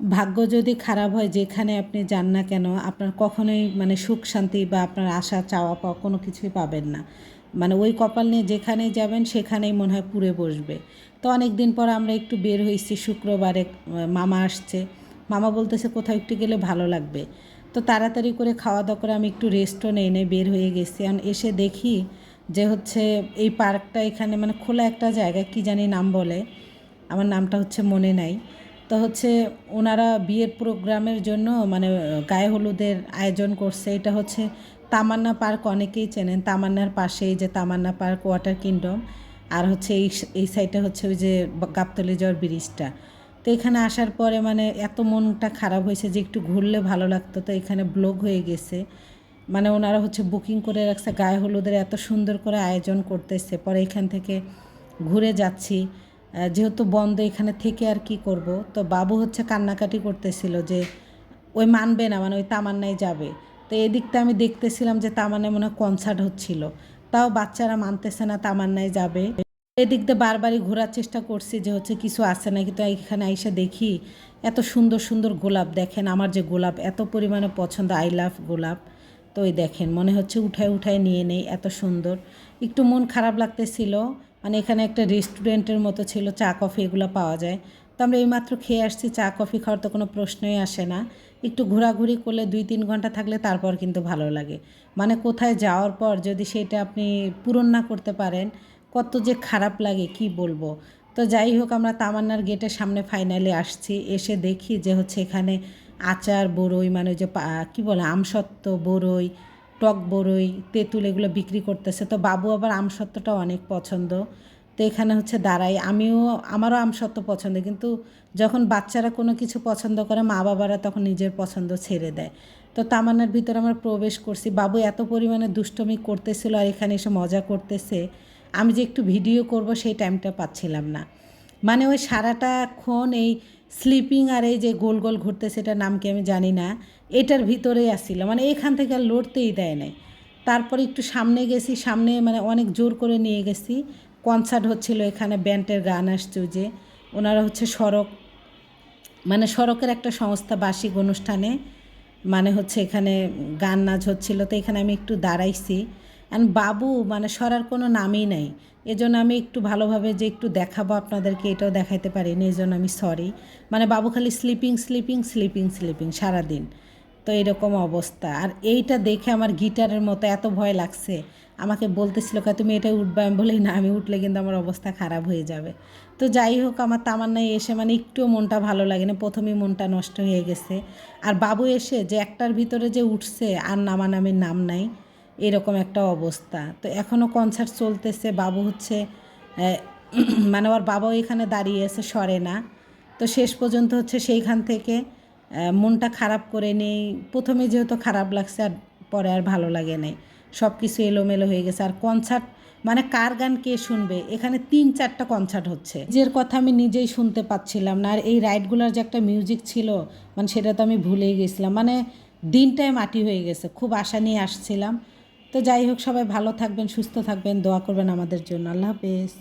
ভাগ্য যদি খারাপ হয়, যেখানে আপনি যান না কেন, আপনার কখনোই মানে সুখ শান্তি বা আপনার আশা, চাওয়া পাওয়া কোনো কিছুই পাবেন না। মানে ওই কপাল নিয়ে যেখানেই যাবেন, সেখানেই মনে হয় পুড়ে বসবে। তো অনেক দিন পর আমরা একটু বের হয়েছি, শুক্রবারে মামা আসছে। মামা বলতেছে, কোথাও একটু গেলে ভালো লাগবে। তো তাড়াতাড়ি করে খাওয়া দাওয়া করে আমি একটু রেস্টও নেই নেই, বের হয়ে গেছি। আর এসে দেখি যে হচ্ছে এই পার্কটা এখানে মানে খোলা একটা জায়গা, কি জানি নাম বলে। আমার নামটা হচ্ছে মনে নাই। তো হচ্ছে ওনারা বিয়ের প্রোগ্রামের জন্য মানে গায়ে হলুদের আয়োজন করছে। এটা হচ্ছে তামান্না পার্ক, অনেকেই চেনেন। তামান্নার পাশেই যে তামান্না পার্ক, ওয়াটার কিংডম। আর হচ্ছে এই এই সাইডে হচ্ছে ওই যে গাবতলি যাওয়ার ব্রিজটা। তো এখানে আসার পরে মানে এত মনটা খারাপ হয়েছে যে একটু ঘুরলে ভালো লাগতো। তো এখানে ব্লক হয়ে গেছে। মানে ওনারা হচ্ছে বুকিং করে রাখছে, গায়ে হলুদের এত সুন্দর করে আয়োজন করতেছে। পরে এখান থেকে ঘুরে যাচ্ছি। যেহেতু বন্ধ এখানে থেকে আর কি করব, তো বাবু হচ্ছে কান্নাকাটি করতেছিল যে ওই মানবে না মানে ওই তামান্নায় যাবে। তো এদিকটা আমি দেখতেছিলাম যে তামান্নায় মনে কনসার্ট হচ্ছিল। তাও বাচ্চারা মানতেছে না তামান্নায় যাবে। এদিক দিয়ে বারবারই ঘোরার চেষ্টা করছি যে হচ্ছে কিছু আছে নাকি, তো এখানে আইসা দেখি এত সুন্দর সুন্দর গোলাপ দেখেন, আমার যে গোলাপ এত পরিমাণে পছন্দ আই লাভ গোলাপ। তো ওই দেখেন, মনে হচ্ছে উঠায় উঠায় নিয়ে নেই, এত সুন্দর। একটু মন খারাপ লাগতেছিল মানে এখানে একটা রেস্টুরেন্টের মতো ছিল, চা কফি এগুলো পাওয়া যায়। তো আমরা এইমাত্র খেয়ে আসছি, চা, কফি খাওয়ার তো কোনো প্রশ্নই আসে না। একটু ঘোরাঘুরি করলে দুই, তিন ঘণ্টা থাকলে তারপর কিন্তু ভালো লাগে। মানে কোথায় যাওয়ার পর যদি সেটা আপনি পূরণ না করতে পারেন, কত যে খারাপ লাগে, কি বলব? তো যাই হোক, আমরা তামান্নার গেটের সামনে ফাইনালি আসছি। এসে দেখি যে হচ্ছে এখানে আচার বড়ই মানে যে কি বলে, আমসত্ত্ব বড়ই টক বড়ই তেঁতুল এগুলো বিক্রি করতেছে। তো বাবু আবার আমসত্ত্বটা অনেক পছন্দ। তো এখানে হচ্ছে দাঁড়াই। আমিও, আমারও আমসত্ত্ব পছন্দ। কিন্তু যখন বাচ্চারা কোনো কিছু পছন্দ করে, মা বাবারা তখন নিজের পছন্দ ছেড়ে দেয়। তো তামান্নার ভিতরে আমরা প্রবেশ করছি। বাবু এত পরিমাণে দুষ্টমি করতেছিল আর এখানে এসে মজা করতেছে। আমি যে একটু ভিডিও করব, সেই টাইমটা পাচ্ছিলাম না। মানে ওই সারাটাক্ষণ এই স্লিপিং আর এই যে গোল গোল ঘুরতে সেটার নাম কি আমি জানি না, এটার ভিতরেই আসছিল। মানে এখান থেকে আর লড়তেই দেয় নাই। তারপর একটু সামনে গেছি, সামনে মানে অনেক জোর করে নিয়ে গেছি। কনসার্ট হচ্ছিল এখানে, ব্যান্ডের গান আসছে যে। ওনারা হচ্ছে সড়ক মানে সড়কের একটা সংস্থা বার্ষিক অনুষ্ঠানে মানে হচ্ছে এখানে গান নাচ হচ্ছিল। তো এখানে আমি একটু দাঁড়াইছি। অ্যান্ড বাবু মানে সরার কোনো নামই নাই। এজন্য আমি একটু ভালোভাবে যে একটু দেখাবো আপনাদেরকে, এটাও দেখাইতে পারিনি এই জন্য আমি সরি মানে বাবু খালি স্লিপিং স্লিপিং স্লিপিং স্লিপিং সারাদিন। তো এরকম অবস্থা। আর এইটা দেখে আমার গিটারের মতো এত ভয় লাগছে। আমাকে বলতেছিল, কা, তুমি এটা উঠবে? আমি বলি, না, আমি উঠলে কিন্তু আমার অবস্থা খারাপ হয়ে যাবে। তো যাই হোক, আমার তামান্নায় এসে মানে একটুও মনটা ভালো লাগে না প্রথমেই মনটা নষ্ট হয়ে গেছে। আর বাবু এসে যে একটার ভিতরে যে উঠছে, আর নামানামির নাম নাই। এরকম একটা অবস্থা। তো এখনও কনসার্ট চলতেছে, বাবু হচ্ছে মানে ওর বাবাও এখানে দাঁড়িয়ে আছে, সরে না। তো শেষ পর্যন্ত হচ্ছে সেইখান থেকে মনটা খারাপ করে নেই। প্রথমে যেহেতু খারাপ লাগছে, আর পরে আর ভালো লাগে নেই। সব কিছু এলোমেলো হয়ে গেছে। আর কনসার্ট মানে কার গান কে শুনবে? এখানে তিন চারটা কনসার্ট হচ্ছে। নিজের কথা আমি নিজেই শুনতে পাচ্ছিলাম না। আর এই রাইডগুলোর যে একটা মিউজিক ছিল মানে সেটা তো আমি ভুলেই গেছিলাম। মানে দিনটাই মাটি হয়ে গেছে। খুব আশা নিয়ে আসছিলাম। তো যাই হোক সবাই ভালো থাকবেন সুস্থ থাকবেন দোয়া করবেন আমাদের জন্য। আল্লাহ হাফেজ।